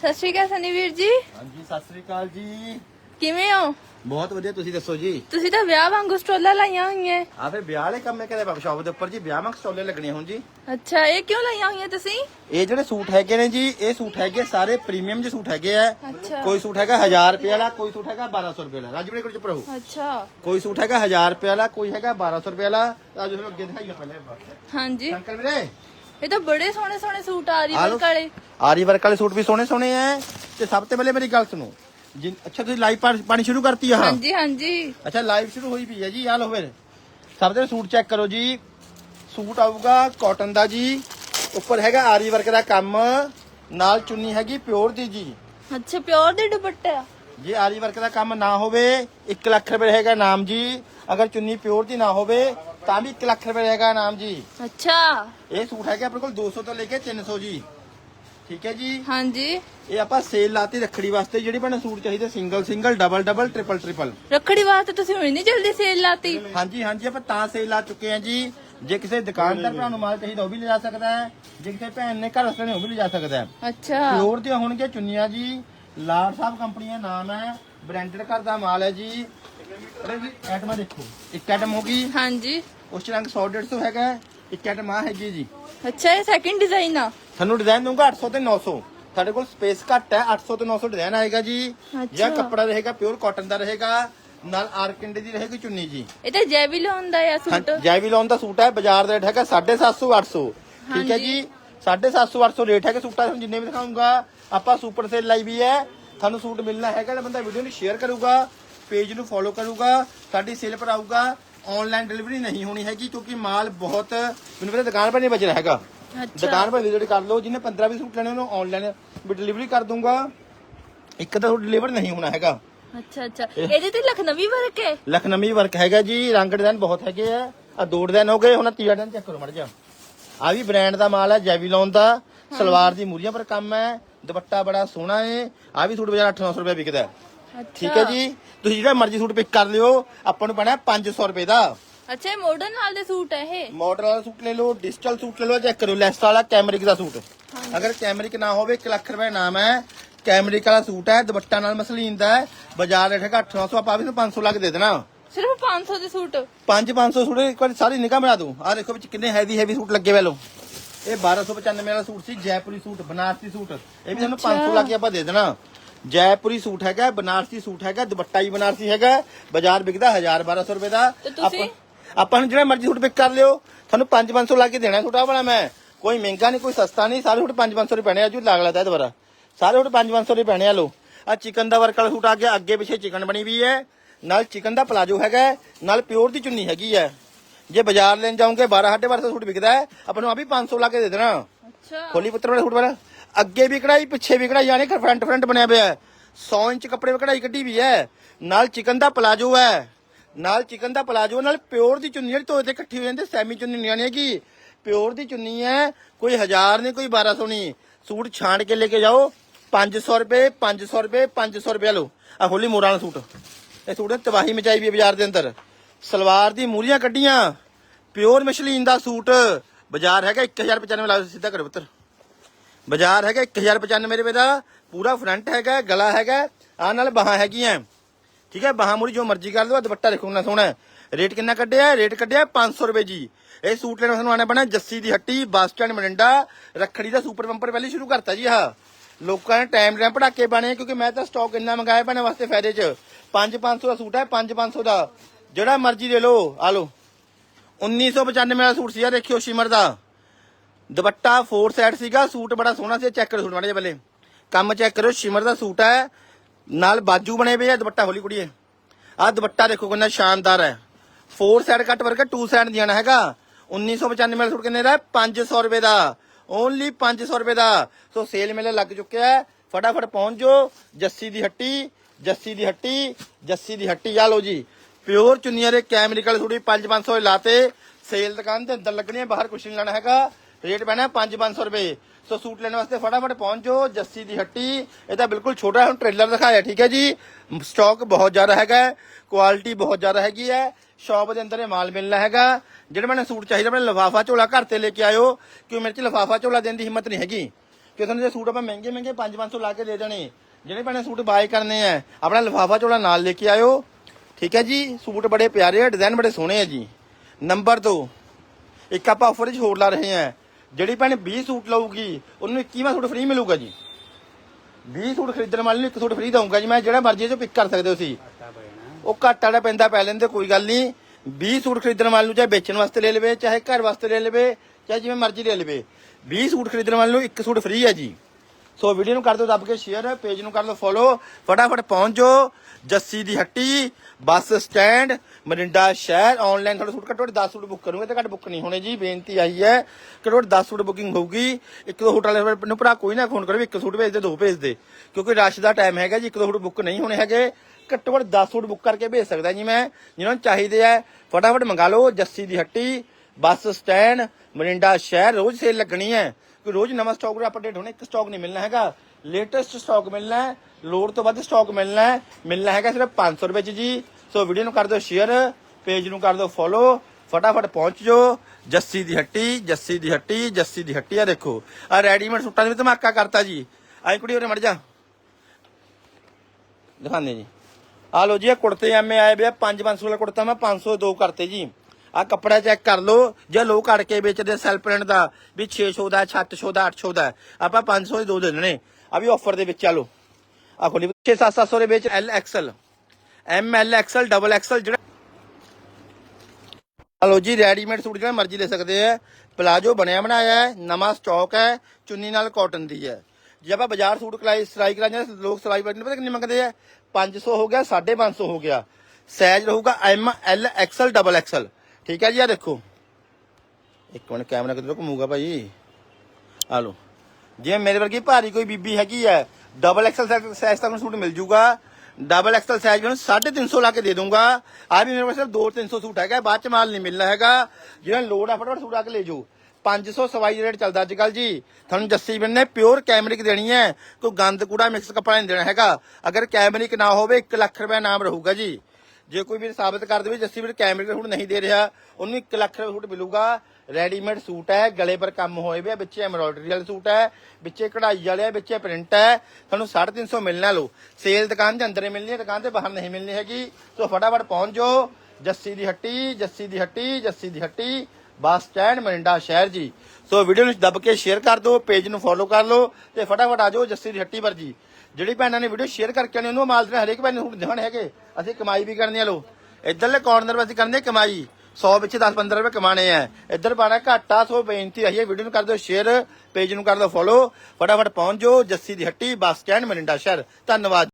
ਸਤਿ ਸ਼੍ਰੀ ਅਕਾਲ ਸਨੀ ਵੀਰ ਜੀ। ਹਾਂਜੀ ਸਤਿ ਸ੍ਰੀ ਅਕਾਲ ਜੀ। ਕਿਵੇਂ ਹੋ? ਬਹੁਤ ਵਧੀਆ ਤੁਸੀਂ ਦੱਸੋ ਜੀ? ਤੁਸੀਂ ਤਾਂ ਵਿਆਹ ਵਾਂਗੂ ਸਟੋਲਾਂ ਲਾਈਆਂ ਹੋਈਆਂ। ਆ ਫਿਰ ਵਿਆਹ ਵਾਲੇ ਕੰਮੇ ਕਰੇ ਬਾਬਾ ਸ਼ਾਪ ਦੇ ਉੱਪਰ ਜੀ? ਵਿਆਹ ਮੰਗ ਸਟੋਲੇ ਲੱਗਣੇ ਹੁਣ ਜੀ। ਅੱਛਾ ਇਹ ਕਿਉਂ ਲਾਈਆਂ ਹੋਈਆਂ ਤੁਸੀਂ? ਇਹ ਜਿਹੜੇ ਸੂਟ ਹੈਗੇ ਨੇ ਜੀ ਇਹ ਸੂਟ ਹੈਗੇ ਸਾਰੇ ਪ੍ਰੀਮੀਅਮ ਜਿਹੇ ਸੂਟ ਹੈਗੇ ਆ। ਅੱਛਾ। ਕੋਈ ਸੂਟ ਹੈਗਾ 1000 ਰੁਪਏ ਵਾਲਾ ਕੋਈ ਸੂਟ ਹੈਗਾ 1200 ਰੁਪਏ ਵਾਲਾ। ਰਾਜੂ ਬੜੇ ਕੋਲ ਚੁੱਪ ਰਹੋ। ਅੱਛਾ। ਕੋਈ ਸੂਟ ਹੈਗਾ 1000 ਰੁਪਏ ਵਾਲਾ ਕੋਈ ਹੈਗਾ 1200 ਰੁਪਏ ਵਾਲਾ। ਰਾਜੂ ਫਿਰ ਅੱਗੇ ਦਿਖਾਈਏ ਪਹਿਲੇ ਹਾਂਜੀ। ਅੰਕਲ ਵੀਰੇ? ਇਹ ਤਾਂ ਬੜੇ ਸੋਹਣੇ ਸੋਹਣੇ ਸੂਟ ਆ ਰਹੀ ਆ ਲਓ। ਵਰਕ ਵਾਲੇ ਆਰੀ ਵਰਕ ਵਾਲੇ ਸੂਟ ਵੀ ਸੋਹਣੇ ਸੋਹਣੇ ਐ। ਤੇ ਸਭ ਤੋਂ ਪਹਿਲੇ ਮੇਰੀ ਗੱਲ ਸੁਣੋ। ਜਿਨ ਅੱਛਾ ਤੁਸੀਂ ਲਾਈਵ ਪਾਣੀ ਸ਼ੁਰੂ ਕਰਤੀ ਆ? ਹਾਂਜੀ ਹਾਂਜੀ। ਅੱਛਾ ਲਾਈਵ ਸ਼ੁਰੂ ਹੋਈ ਪਈ ਹੈ ਜੀ ਆ ਲਓ ਫਿਰ। ਸਭ ਤੋਂ ਸੂਟ ਚੈੱਕ ਕਰੋ ਜੀ। ਸੂਟ ਆਊਗਾ ਕਾਟਨ ਦਾ ਜੀ। ਉੱਪਰ ਹੈਗਾ ਆਰੀ ਵਰਕ ਦਾ ਕੰਮ। ਨਾਲ ਚੁੰਨੀ ਹੈਗੀ ਪਿਓਰ ਦੀ ਜੀ। ਅੱਛਾ ਪਿਓਰ ਦੇ ਦੁਪੱਟਾ ਜੇ ਆਰੀ ਵਰਕ ਦਾ ਕੰਮ ਨਾ ਹੋਵੇ 1 ਲੱਖ ਰੁਪਏ ਰਹੇਗਾ ਨਾਮ ਜੀ। ਅਗਰ ਚੁੰਨੀ ਪਿਓਰ ਦੀ ਨਾ ਹੋਵੇ ਤਾਂ ਵੀ 1 ਲੱਖ ਰੁਪਏ ਰਹੇਗਾ ਨਾਮ ਜੀ। ਅੱਛਾ। ਇਹ ਸੂਟ ਹੈਗਾ ਆਪਣੇ ਕੋਲ 200 ਤੋਂ ਲੈ ਕੇ 300 ਜੀ। ਠੀਕ ਹੈ ਜੀ? ਹਾਂਜੀ। ਇਹ ਆਪਾਂ ਸੇਲ ਲਾਤੀ ਰੱਖੜੀ ਵਾਸਤੇ ਜਿਹੜੀ ਬਣੇ ਸੂਟ ਚਾਹੀਦੇ single single double double triple triple Rakhri ਵਾਸਤੇ ਤੁਸੀਂ ਹੁਣ ਨਹੀਂ ਜਲਦੀ ਸੇਲ ਲਾਤੀ। ਹਾਂਜੀ ਹਾਂਜੀ ਆਪਾਂ ਤਾਂ ਸੇਲ ਲਾ ਚੁੱਕੇ ਹਾਂ ਜੀ। ਜੇ ਕਿਸੇ ਦੁਕਾਨਦਾਰ ਭਰਾ ਨੂੰ ਮਾਲ ਚਾਹੀਦਾ ਉਹ ਵੀ ਲਿਜਾ ਸਕਦਾ ਹੈ। ਜੇ ਕਿਸੇ ਭੈਣ ਨੇ ਘਰ ਵਾਸਤੇ ਨੇ ਉਹ ਵੀ ਲਿਜਾ ਸਕਦਾ ਹੈ। ਅੱਛਾ। ਪਿਓਰ ਦੀਆਂ ਹੋਣਗੀਆਂ ਚੁੰਨੀਆਂ ਜੀ। ਲਾਰ ਸਾਹਿਬ ਕੰਪਨੀ ਦਾ ਨਾਮ ਹੈ। ਬ੍ਰਾਂਡਡ ਘਰ ਦਾ ਮਾਲ ਹੈ ਜੀ। ਅਰੇ ਜੀ ਐਟਮਾਂ ਦੇਖੋ। ਇੱਕ ਐਟਮ ਹੋ ਗਈ। ਹਾਂਜੀ। ਉਸ ਚ ਰੰਗ 100 150 ਹੈਗਾ ਇੱਕ ਐਟਮ ਆ ਹੈਗੀ ਜੀ। ਅੱਛਾ ਇਹ ਸੈਕਿੰਡ ਡਿਜ਼ਾਈਨ ਆ। ਤੁਹਾਨੂੰ ਡਿਜ਼ਾਈਨ ਦਊਂਗਾ 800 ਤੇ 900 ਸਾਡੇ ਕੋਲ ਸਪੇਸ ਘੱਟ ਹੈ 800 ਤੇ 900 ਡਿਜ਼ਾਈਨ ਆਏਗਾ ਜੀ। ਜਾਂ ਕੱਪੜਾ ਰਹੇਗਾ ਪਿਓਰ ਕਾਟਨ ਦਾ ਰਹੇਗਾ ਨਾਲ ਆਰਕਿੰਡੇ ਦੀ ਰਹੇਗੀ ਚੁੰਨੀ ਜੀ। ਇਹ ਤਾਂ ਜੈਵਿਲੋਨ ਦਾ ਆ ਸੂਟ। ਜੈਵਿਲੋਨ ਦਾ ਸੂਟ ਹੈ ਬਾਜ਼ਾਰ ਦਾ ਰੇਟ ਹੈਗਾ 750 800 ਠੀਕ ਹੈ। ਜੀ? 750 800 ਰੇਟ ਹੈਗਾ ਸੂਟਾਂ ਦੇ ਜਿੰਨੇ ਵੀ ਦਿਖਾਉਂਗਾ ਆਪਾਂ ਸੁਪਰ ਸੇਲ ਲਾਈ ਵੀ ਹੈ। ਤੁਹਾਨੂੰ ਸੂਟ ਮਿਲਣਾ ਹੈਗਾ ਜਿਹੜਾ ਬੰਦਾ ਵੀਡੀਓ ਨੂੰ ਸ਼ੇਅਰ ਕਰੂਗਾ ਪੇਜ ਨੂੰ ਫੋਲੋ ਕਰੂਗਾ ਸਾਡੀ ਸੇਲ ਪਰ ਆਊਗਾ। ਆਨਲਾਈਨ ਡਿਲੀਵਰੀ ਨਹੀਂ ਹੋਣੀ ਹੈਗੀ ਕਿਉਂਕਿ ਮਾਲ ਬਹੁਤ ਮੈਨੂੰ ਪਤਾ ਦੁਕਾਨ ਪਰ ਨਹੀਂ ਬਚ ਰਿਹਾ ਹੈਗਾ ਦੁਕਾਨ ਪਰ ਵਿਜ਼ਿਟ ਕਰ ਲਓ ਜਿਹਨੇ 15 20 ਸੂਟ ਲੈਣੇ ਉਹਨੂੰ ਆਨਲਾਈਨ ਵੀ ਡਿਲੀਵਰੀ ਕਰ ਦੂੰਗਾ। ਇੱਕ ਤਾਂ ਡਿਲੀਵਰ ਨਹੀਂ ਹੋਣਾ ਹੈਗਾ। ਅੱਛਾ ਅੱਛਾ। ਇਹਦੇ ਤੇ ਲਖਨਵੀ ਵਰਕ ਹੈ? ਲਖਨਵੀ ਵਰਕ ਹੈਗਾ ਜੀ ਰੰਗ ਡਿਜ਼ਾਈਨ ਬਹੁਤ ਹੈਗੇ ਆ। ਆ ਦੋ ਡਿਜ਼ਾਈਨ ਹੋ ਗਏ ਹੁਣ ਤੀਜਾ ਡਿਜ਼ਾਈਨ ਚੈੱਕ ਕਰੋ ਮੜ ਜਾ ਆ ਵੀ ਬ੍ਰਾਂਡ ਦਾ ਮਾਲ ਹੈ ਜੈਵੀਲੋਨ ਦਾ। ਸਲਵਾਰ ਦੀ ਮੂਰੀਆਂ ਪਰ ਕੰਮ ਹੈ ਦੁਪੱਟਾ ਬੜਾ ਸੋਹਣਾ ਹੈ ਆ ਵੀ ਸੂਟ ਬਾਜ਼ਾਰ 800 ਰੁਪਏ ਵਿਕਦਾ ਹੈ। ਠੀਕ ਹੈ ਜੀ। ਤੁਸੀਂ ਜਿਹੜਾ ਮਰਜ਼ੀ ਸੂਟ ਪਿਕ ਕਰ ਲਿਓ ਆਪਾਂ ਨੂੰ ਪੈਣਾ 500 ਰੁਪਏ ਦਾ। ਅੱਛਾ ਇਹ ਮਾਡਰਨ ਨਾਲ ਦੇ ਸੂਟ ਹੈ ਇਹ? ਮਾਡਲ ਵਾਲਾ ਸੂਟ ਲੈ ਲਓ ਡਿਜੀਟਲ ਸੂਟ ਲੈ ਲਓ ਚੈੱਕ ਕਰੋ ਲੈਸ ਵਾਲਾ ਕੈਮਰਿਕ ਦਾ ਸੂਟ। ਅਗਰ ਕੈਮਰਿਕ ਨਾ ਹੋਵੇ 1 ਲੱਖ ਰੁਪਏ ਨਾਮ ਹੈ। ਕੈਮਰਿਕ ਵਾਲਾ ਸੂਟ ਹੈ ਦੁਪੱਟਾ ਨਾਲ ਮਸਲੀਨ ਦਾ ਹੈ। ਬਾਜ਼ਾਰ ਰੇਟ ਹੈਗਾ 800 ਆਪਾਂ ਵੀ ਨੂੰ 500 ਲੱਗ ਦੇ ਦੇਣਾ। ਸਿਰਫ 500 ਦੇ ਸੂਟ? 5-500 ਸੂਟ ਇੱਕ ਵਾਰੀ ਸਾਰੀ ਨਿਗਾਹ ਬਣਾ ਦੂੰ ਆ ਦੇਖੋ ਵਿੱਚ ਕਿੰਨੇ ਹੈਵੀ ਹੈਵੀ ਸੂਟ ਲੱਗੇ ਵੇ ਲੋ ਇਹ 1295 ਵਾਲਾ ਸੂਟ ਸੀ ਜੈਪੁਰੀ ਸੂਟ ਬਨਾਰਸੀ ਸੂਟ। ਇਹ ਵੀ ਤੁਹਾਨੂੰ 500 ਲਾ ਕੇ ਆਪਾਂ ਦੇ ਦੇਣਾ। ਜੈਪੁਰੀ ਸੂਟ ਹੈਗਾ ਬਨਾਰਸੀ ਸੂਟ ਹੈਗਾ ਦੁਪੱਟਾ ਹੀ ਬਨਾਰਸੀ ਹੈਗਾ ਬਾਜ਼ਾਰ ਵਿਕਦਾ 1000 1200 ਰੁਪਏ ਦਾ ਤੇ ਤੁਸੀਂ? ਆਪਾਂ- ਆਪਾਂ ਨੂੰ ਜਿਹੜਾ ਮਰਜ਼ੀ ਸੂਟ ਪਿਕ ਕਰ ਲਿਓ ਤੁਹਾਨੂੰ 5-500 ਲਾ ਕੇ ਦੇਣਾ ਆ ਵਾਲਾ ਮੈਂ ਕੋਈ ਮਹਿੰਗਾ ਨਹੀਂ ਕੋਈ ਸਸਤਾ ਨਹੀਂ ਸਾਰੇ ਸੂਟ 5-500 ਰੁਪਏ ਪੈਣੇ ਆ ਜੂ ਲਾਗ ਲਾਤਾ ਦੁਬਾਰਾ ਸਾਰੇ ਸੂਟ 5-500 ਰੁਪਏ ਪੈਣੇ ਆ ਲੋ ਆ ਚਿਕਨ ਦਾ ਵਰਕ ਵਾਲਾ ਸੂਟ ਆ ਗਿਆ ਅੱਗੇ ਪਿੱਛੇ ਚਿਕਨ ਬਣੀ ਵੀ ਹੈ ਨਾਲ ਚਿਕਨ ਦਾ ਪਲਾਜੋ ਹੈਗਾ ਹੈ, ਨਾਲ ਪਿਓਰ ਦੀ ਚੁੰਨੀ ਹੈਗੀ ਹੈ ਜੇ ਬਾਜ਼ਾਰ ਲੈਣ ਜਾਓਗੇ 12 1250 ਸੂਟ ਵਿਕਦਾ ਹੈ ਆਪਾਂ ਨੂੰ ਆ ਵੀ 500 ਲਾ ਕੇ ਦੇ ਦੇਣਾ ਅੱਛਾ ਖੋਲੀ ਪੁੱਤਰ ਵਾਲਾ ਸੂਟ ਵਾਲਾ ਅੱਗੇ ਵੀ ਕਢਾਈ, ਪਿੱਛੇ ਵੀ ਕਢਾਈ, ਯਾਨੀ ਫਰੰਟ ਫਰੰਟ ਬਣਿਆ ਪਿਆ ਹੈ। 100 ਇੰਚ ਕੱਪੜੇ 'ਤੇ ਕਢਾਈ ਕੱਢੀ ਵੀ ਹੈ। ਨਾਲ ਚਿਕਨ ਦਾ ਪਲਾਜੋ ਹੈ। ਨਾਲ ਚਿਕਨ ਦਾ ਪਲਾਜੋ ਨਾਲ ਪਿਓਰ ਦੀ ਚੁੰਨੀ ਜਿਹੜੀ ਧੋਏ ਤੇ ਇਕੱਠੀ ਹੋ ਜਾਂਦੀ, ਸੈਮੀ ਚੁੰਨੀ ਨਹੀਂ ਆਣੀ ਹੈਗੀ। ਪਿਓਰ ਦੀ ਚੁੰਨੀ ਹੈ, ਕੋਈ 1000 ਨਹੀਂ, ਕੋਈ 1200 ਨਹੀਂ। ਸੂਟ ਛਾਂਟ ਕੇ ਲੈ ਕੇ ਜਾਓ। 500 ਰੁਪਏ 500 ਰੁਪਏ 500 ਰੁਪਏ ਲਓ। ਆ ਹੋਲੀ ਮੋਰਾਂ ਦਾ ਸੂਟ। ਇਹ ਸੂਟ ਨੇ ਤਬਾਹੀ ਮਚਾਈ ਵੀ ਹੈ ਬਾਜ਼ਾਰ ਦੇ ਅੰਦਰ। ਸਲਵਾਰ ਦੀ ਮੂਰੀਆਂ ਕੱਢੀਆਂ। ਪਿਓਰ ਮਸ਼ਲੀਨ ਦਾ ਸੂਟ। ਬਾਜ਼ਾਰ ਹੈਗਾ 1095 ਲਾ ਸਿੱਧਾ ਕਰੋ ਪੁੱਤਰ। ਬਾਜ਼ਾਰ ਹੈਗਾ 1095 ਰੁਪਏ ਦਾ, ਪੂਰਾ ਫਰੰਟ ਹੈਗਾ, ਗਲਾ ਹੈਗਾ ਆ ਨਾਲ ਬਾਹਾਂ ਹੈਗੀਆਂ। ਠੀਕ ਹੈ, ਬਾਹਾਂ ਮੂਰੀ ਜੋ ਮਰਜ਼ੀ ਕਰ ਲਓ ਦੁਪੱਟਾ ਦੇਖੋ ਕਿੰਨਾ ਸੋਹਣਾ ਰੇਟ ਕਿੰਨਾ ਕੱਢਿਆ? ਰੇਟ ਕੱਢਿਆ 500 ਰੁਪਏ ਜੀ। ਇਹ ਸੂਟ ਲੈਣਾ ਸਾਨੂੰ ਆਣਾ ਪੈਣਾ ਜੱਸੀ ਦੀ ਹੱਟੀ, ਬੱਸ ਸਟੈਂਡ, ਮਰਿੰਡਾ, ਰੱਖੜੀ ਦਾ ਸੁਪਰ ਪੰਪਰ ਪਹਿਲੇ ਸ਼ੁਰੂ ਕਰਤਾ ਜੀ ਆਹ। ਲੋਕਾਂ ਨੇ ਟਾਈਮ ਟਾਈਮ ਪੜਾਕੇ ਬਾਣੇ ਕਿਉਂਕਿ ਮੈਂ ਤਾਂ ਸਟਾਕ ਇੰਨਾ ਮੰਗਾਇਆ ਪੈਣੇ ਵਾਸਤੇ ਫਾਇਦੇ 'ਚ। 5-500 ਦਾ ਸੂਟ ਹੈ 5-500 ਦਾ। ਜਿਹੜਾ ਮਰਜ਼ੀ ਲੈ ਲਓ, ਆ ਲਓ। 1995 ਦਾ ਸੂਟ ਸੀ ਆ ਦੇਖਿਓ ਸ਼ਿਮਰ ਦਾ। ਦੁਪੱਟਾ ਫੋਰ ਸਾਈਡ ਸੀਗਾ, ਸੂਟ ਬੜਾ ਸੋਹਣਾ ਸੀ ਚੈੱਕ ਕਰੋ ਸੂਟ, ਮਾੜੇ ਜਿਹੇ ਪਹਿਲੇ। ਕੰਮ ਚੈੱਕ ਕਰੋ ਸ਼ਿਮਰ ਦਾ ਸੂਟ ਹੈ, ਨਾਲ ਬਾਜੂ ਬਣੇ ਪਏ ਆ, ਦੁਪੱਟਾ ਹੋਲੀ ਕੁੜੀਏ। ਆਹ ਦੁਪੱਟਾ ਦੇਖੋ ਕਿੰਨਾ ਸ਼ਾਨਦਾਰ ਹੈ। ਫੋਰ ਸਾਈਡ ਕੱਟ ਵਰਗਾ ਟੂ ਸਾਈਡ ਦੀਆਂ ਹੈਗਾ। 1995 ਵਾਲਾ ਸੂਟ ਕਿੰਨੇ ਦਾ 500 ਰੁਪਏ ਦਾ। ਓਨਲੀ 500 ਰੁਪਏ ਦਾ। ਸੋ ਸੇਲ ਮੇਲਾ ਲੱਗ ਚੁੱਕਿਆ ਹੈ। ਫਟਾਫਟ ਪਹੁੰਚ ਜਾਓ, ਜੱਸੀ ਦੀ ਹੱਟੀ, ਜੱਸੀ ਦੀ ਹੱਟੀ, ਜੱਸੀ ਦੀ ਹੱਟੀ। ਆ ਲਓ ਜੀ ਪਿਓਰ ਚੁੰਨੀਆਂ ਦੇ ਕੈਮੀਕਲ ਥੋੜੀ 5-500 ਲਾਤੇ। ਸੇਲ ਦੁਕਾਨ ਦੇ ਅੰਦਰ ਲੱਗਣੀ ਹੈ ਬਾਹਰ ਕੁਛ ਨਹੀਂ ਲੈਣਾ ਹੈਗਾ। ਰੇਟ ਪੈਣਾ 5-500 ਰੁਪਏ। ਸੋ ਸੂਟ ਲੈਣ ਵਾਸਤੇ ਫਟਾਫਟ ਪਹੁੰਚ ਜਾਓ ਜੱਸੀ ਦੀ ਹੱਟੀ। ਇਹ ਤਾਂ ਬਿਲਕੁਲ ਛੋਟਾ ਹੁਣ ਟ੍ਰੇਲਰ ਦਿਖਾਇਆ, ਠੀਕ ਹੈ ਜੀ। ਸਟਾਕ ਬਹੁਤ ਜ਼ਿਆਦਾ ਹੈਗਾ ਕੁਆਲਿਟੀ ਬਹੁਤ ਜ਼ਿਆਦਾ ਹੈਗੀ ਹੈ। ਸ਼ਾਪ ਦੇ ਅੰਦਰ ਇਹ ਮਾਲ ਮਿਲਣਾ ਹੈਗਾ। ਜਿਹੜਾ ਮੈਨੂੰ ਸੂਟ ਚਾਹੀਦਾ ਆਪਣੇ ਲਫਾਫਾ ਝੋਲਾ ਘਰ ਤੇ ਲੈ ਕੇ ਆਇਓ, ਕਿਉਂ ਮੇਰੇ ਚ ਲਫਾਫਾ ਝੋਲਾ ਦੇਣ ਦੀ ਹਿੰਮਤ ਨਹੀਂ ਹੈਗੀ। ਕਿ ਤੁਹਾਨੂੰ ਜੇ ਸੂਟ ਆਪਾਂ ਮਹਿੰਗੇ ਮਹਿੰਗੇ 5-500 ਲਾ ਕੇ ਦੇ ਦੇਣੇ, ਜਿਹੜੇ ਭੈਣੇ ਸੂਟ ਬਾਏ ਕਰਨੇ ਆ ਆਪਣਾ ਲਫਾਫਾ ਝੋਲਾ ਨਾਲ ਲੈ ਕੇ ਆਇਓ। ਠੀਕ ਹੈ ਜੀ, ਸੂਟ ਬੜੇ ਪਿਆਰੇ ਆ ਡਿਜ਼ਾਈਨ ਬੜੇ ਸੋਹਣੇ ਆ ਜੀ। ਨੰਬਰ 2 ਇੱਕ ਆਪਾਂ ਆਫਰ ਵਿੱਚ ਹੋਰ ਲਾ ਰਹੇ ਹਾਂ। ਜਿਹੜੀ ਭੈਣ 20 ਸੂਟ ਲਊਗੀ, ਉਹਨੂੰ 21ਵਾਂ ਸੂਟ ਫ੍ਰੀ ਮਿਲੂਗਾ ਜੀ। 20 ਸੂਟ ਖਰੀਦਣ ਵਾਲੇ ਨੂੰ ਇੱਕ ਸੂਟ ਫ੍ਰੀ ਦਊਂਗਾ ਜੀ, ਮੈਂ ਜਿਹੜਾ ਮਰਜ਼ੀ ਚੋਂ ਪਿਕ ਕਰ ਸਕਦੇ ਹੋ ਤੁਸੀਂ। ਉਹ ਘੱਟ ਵਾਲਾ ਪੈਂਦਾ ਪੈ ਲੈਂਦੇ, ਕੋਈ ਗੱਲ ਨਹੀਂ। 20 ਸੂਟ ਖਰੀਦਣ ਵਾਲੇ ਨੂੰ ਚਾਹੇ ਵੇਚਣ ਵਾਸਤੇ ਲੈ ਲਵੇ, ਚਾਹੇ ਘਰ ਵਾਸਤੇ ਲੈ ਲਵੇ, ਚਾਹੇ ਜਿਵੇਂ ਮਰਜ਼ੀ ਲੈ ਲਵੇ। 20 ਸੂਟ ਖਰੀਦਣ ਵਾਲੇ ਨੂੰ ਇੱਕ ਸੂਟ ਫ੍ਰੀ ਹੈ ਜੀ। ਸੋ ਵੀਡੀਓ ਨੂੰ ਕਰ ਦਿਓ ਦੱਬ ਕੇ ਸ਼ੇਅਰ ਪੇਜ ਨੂੰ ਕਰ ਦਿਓ ਫੋਲੋ ਫਟਾਫਟ ਪਹੁੰਚ ਜਾਓ ਜੱਸੀ ਦੀ ਹੱਟੀ, ਬੱਸ ਸਟੈਂਡ ਮਰਿੰਡਾ ਸ਼ਹਿਰ ਆਨਲਾਈਨ ਤੁਹਾਡੇ ਸੂਟ ਘੱਟੋ ਘੱਟ 10 ਸੂਟ ਬੁੱਕ ਕਰੂਗੇ ਤੇ ਘੱਟ ਬੁੱਕ ਨਹੀਂ ਹੋਣੇ ਜੀ, ਬੇਨਤੀ ਆਈ ਹੈ, ਘੱਟੋ ਘੱਟ 10 ਸੂਟ ਬੁਕਿੰਗ ਹੋਊਗੀ, ਇੱਕ ਦੋ ਹੋਟਲ ਵਾਲੇ ਨੂੰ ਭਰਾ ਕੋਈ ਨਾ ਫੋਨ ਕਰੋ ਇੱਕ ਸੂਟ ਭੇਜ ਦੇ, ਦੋ ਭੇਜ ਦੇ, ਕਿਉਂਕਿ ਰਸ਼ ਦਾ ਟਾਈਮ ਹੈਗਾ ਜੀ, ਇੱਕ ਦੋ ਸੂਟ ਬੁੱਕ ਨਹੀਂ ਹੋਣੇ ਹੈਗੇ, ਘੱਟੋ ਘੱਟ 10 ਸੂਟ ਬੁੱਕ ਕਰਕੇ ਭੇਜ ਸਕਦਾ ਜੀ ਮੈਂ, ਜਿਹਨਾਂ ਨੂੰ ਚਾਹੀਦੇ ਆ, ਫਟਾਫਟ ਮੰਗਾ ਲਓ, ਜੱਸੀ ਦੀ ਹੱਟੀ, ਬੱਸ ਸਟੈਂਡ ਮਰਿੰਡਾ ਸ਼ਹਿਰ, ਰੋਜ਼ ਸੇਲ ਲੱਗਣੀ ਹੈ ਕਿ ਰੋਜ਼ ਨਵਾਂ ਸਟਾਕ ਅਪਡੇਟ ਹੋਣਾ, ਇੱਕ ਸਟਾਕ ਨਹੀਂ ਮਿਲਣਾ ਹੈਗਾ। ਲੇਟੈਸਟ ਸਟਾਕ ਮਿਲਣਾ ਹੈ, ਲੋੜ ਤੋਂ ਵੱਧ ਸਟਾਕ ਮਿਲਣਾ ਹੈ। ਮਿਲਣਾ ਹੈਗਾ ਸਿਰਫ 500 ਰੁਪਏ ਚ ਜੀ। ਸੋ ਵੀਡੀਓ ਨੂੰ ਕਰ ਦਿਓ ਸ਼ੇਅਰ ਪੇਜ ਨੂੰ ਕਰ ਦਿਓ ਫੋਲੋ ਫਟਾਫਟ ਪਹੁੰਚ ਜਾਓ। ਜੱਸੀ ਦੀ ਹੱਟੀ, ਜੱਸੀ ਦੀ ਹੱਟੀ, ਜੱਸੀ ਦੀ ਹੱਟੀ ਆ ਦੇਖੋ। ਆ ਰੈਡੀਮੇਡ ਸੂਟਾਂ ਦੇ ਵੀ ਧਮਾਕਾ ਕਰਤਾ ਜੀ। ਆਈ ਕੁੜੀ ਉਰੇ ਮੜ ਜਾ। ਦਿਖਾਉਂਦੇ ਜੀ। ਆ ਲੋ ਜੀ ਇਹ ਕੁੜਤੇ ਐਵੇਂ ਆਏ ਵੇ 5-500 ਵਾਲਾ ਕੁੜਤਾ ਮੈਂ 502 ਕਰਤੇ ਜੀ। ਆ ਕੱਪੜਾ ਚੈੱਕ ਕਰ ਲੋ ਜੇ ਲੋਕ ਅੜ ਕੇ ਵੇਚਦੇ ਸੈਲ ਪ੍ਰਿੰਟ ਦਾ, ਵੀ 600 ਦਾ 700 ਦਾ 800 ਦਾ, ਆਪਾਂ 500 ਦੇ ਦੋ ਦੇ ਦੇਣੇ। ਆ ਵੀ ਆਫਰ ਦੇ ਵਿੱਚ ਆ ਲੋ ਆ ਖੋਲੀ। 6-700 ਦੇ ਵਿੱਚ L XL M L XL double XL ਜਿਹੜਾ ਹਲੋ ਜੀ ਰੈਡੀਮੇਡ ਸੂਟ ਜਿਹੜਾ ਮਰਜ਼ੀ ਲੈ ਸਕਦੇ ਆ। ਪਲਾਜੋ ਬਣਿਆ ਬਣਾਇਆ ਹੈ, ਨਵਾਂ ਸਟਾਕ ਹੈ, ਚੁੰਨੀ ਨਾਲ ਕਾਟਨ ਦੀ ਹੈ। ਜੇ ਆਪਾਂ ਬਾਜ਼ਾਰ ਸੂਟ ਕਲਾਈ ਸਲਾਈ ਕਰਾਂਗੇ ਲੋਕ ਸਲਾਈ ਬਟਨ ਪਤਾ ਕਿੰਨੇ ਮੰਗਦੇ ਆ? 500 ਹੋ ਗਿਆ 550 ਹੋ ਗਿਆ। ਸਾਈਜ਼ ਰਹੂਗਾ M L XL double XL ਠੀਕ ਹੈ ਜੀ ਆ ਦੇਖੋ ਇੱਕ ਮਿੰਟ ਕੈਮਰਾ ਕਿੱਧਰ ਘੁੰਮੂਗਾ ਭਾਈ ਆ ਲੋ ਜੇ ਮੇਰੇ ਵਰਗੀ ਭਾਰੀ ਕੋਈ ਬੀਬੀ ਹੈਗੀ ਹੈ ਡਬਲ ਐਕਸਲ ਸਾਈਜ਼ ਤੱਕ ਨੂੰ ਸੂਟ ਮਿਲ ਜੂਗਾ ਡਬਲ ਐਕਸਲ ਸਾਈਜ਼ ਮੈਨੂੰ 350 ਲਾ ਕੇ ਦੇ ਦੂੰਗਾ ਆ ਵੀ ਮੇਰੇ ਕੋਲ ਸਿਰਫ 2-300 ਸੂਟ ਹੈਗਾ ਬਾਅਦ ਚ ਮਾਲ ਨਹੀਂ ਮਿਲਣਾ ਹੈਗਾ ਜਿਹੜਾ ਲੋਡ ਆ ਫਟਾਫਟ ਸੂਟ ਆ ਕੇ ਲੈ ਜਾਓ 500 ਸਵਾਈ ਰੇਟ ਚੱਲਦਾ ਅੱਜ ਕੱਲ ਜੀ ਤੁਹਾਨੂੰ ਜੱਸੀ ਬਿੰਨ ਨੇ ਪਿਓਰ ਕੈਮਰਿਕ ਦੇਣੀ ਹੈ ਕੋਈ ਗੰਦ ਕੂੜਾ ਮਿਕਸ ਕੱਪੜਾ ਨਹੀਂ ਦੇਣਾ ਹੈਗਾ ਅਗਰ ਕੈਮਰਿਕ ਨਾ ਹੋਵੇ 1 ਲੱਖ ਰੁਪਏ ਨਾਮ ਰਹੂਗਾ ਜੀ ਜੇ ਕੋਈ ਵੀ ਸਾਬਤ ਕਰ ਦੇਵੇ, ਜੱਸੀ ਵੀਰ ਕੈਮਰੇ ਦਾ ਸੂਟ ਨਹੀਂ ਦੇ ਰਿਹਾ, ਉਹਨੂੰ 1 ਲੱਖ ਰੁਪਏ ਸੂਟ ਮਿਲੂਗਾ। ਰੈਡੀਮੇਡ ਸੂਟ ਹੈ, ਗਲੇ ਪਰ ਕੰਮ ਹੋਏ ਵੇ ਵਿੱਚੇ ਐਮਬ੍ਰੋਇਡਰੀ ਵਾਲੇ ਸੂਟ ਹੈ, ਵਿੱਚੇ ਕਢਾਈ ਵਾਲੇ ਹੈ ਵਿੱਚੇ ਪ੍ਰਿੰਟ ਹੈ। ਤੁਹਾਨੂੰ 350 ਮਿਲਣਾ ਲੋ ਸੇਲ ਦੁਕਾਨ ਦੇ ਅੰਦਰ ਮਿਲਣੀ ਹੈ, ਦੁਕਾਨ ਤੇ ਬਾਹਰ ਨਹੀਂ ਮਿਲਣੀ ਹੈਗੀ। ਸੋ ਫਟਾਫਟ ਪਹੁੰਚ ਜਾਓ। ਜੱਸੀ ਦੀ ਹੱਟੀ, ਜੱਸੀ ਦੀ ਹੱਟੀ, ਜੱਸੀ ਦੀ ਹੱਟੀ, ਬੱਸ ਸਟੈਂਡ, ਮਰਿੰਡਾ ਸ਼ਹਿਰ ਜੀ। ਸੋ ਵੀਡੀਓ ਨੂੰ ਦੱਬ ਕੇ ਸ਼ੇਅਰ ਕਰ ਦਿਓ ਪੇਜ ਨੂੰ ਫੋਲੋ ਕਰ ਲਓ ਤੇ ਫਟਾਫਟ ਆ ਜਾਓ ਜੱਸੀ ਦੀ ਹੱਟੀ ਪਰ ਜੀ ਜਿਹੜੀ ਭੈਣਾਂ ਨੇ ਵੀਡੀਓ ਸ਼ੇਅਰ ਕਰਕੇ ਆਉਣੀ, ਉਹਨੂੰ ਮਾਲ ਦੇ ਹਰੇਕ ਭੈਣ ਨੂੰ ਦਿਖਾਉਣੇ ਹੈਗੇ। ਅਸੀਂ ਕਮਾਈ ਵੀ ਕਰਨੀ ਆ ਲੋ। ਇੱਧਰਲੇ ਕਾਰਨਰ ਵਿੱਚ ਕਰਨੀ ਹੈ ਕਮਾਈ। 100 ਵਿੱਚ 10 15 ਰੁਪਏ ਕਮਾਣੇ ਆ। ਇੱਧਰ ਪਾਣਾ ਘਾਟਾ, ਸੋ ਬੇਨਤੀ ਰਹੀ ਹੈ ਵੀਡੀਓ ਨੂੰ ਕਰ ਦਿਓ ਸ਼ੇਅਰ ਪੇਜ ਨੂੰ ਕਰ ਦਿਓ ਫੋਲੋ ਫਟਾਫਟ ਪਹੁੰਚ ਜਾਓ ਜੱਸੀ ਦੀ ਹੱਟੀ, ਬੱਸ ਸਟੈਂਡ ਮਰਿੰਡਾ ਸ਼ਹਿਰ। ਧੰਨਵਾਦ।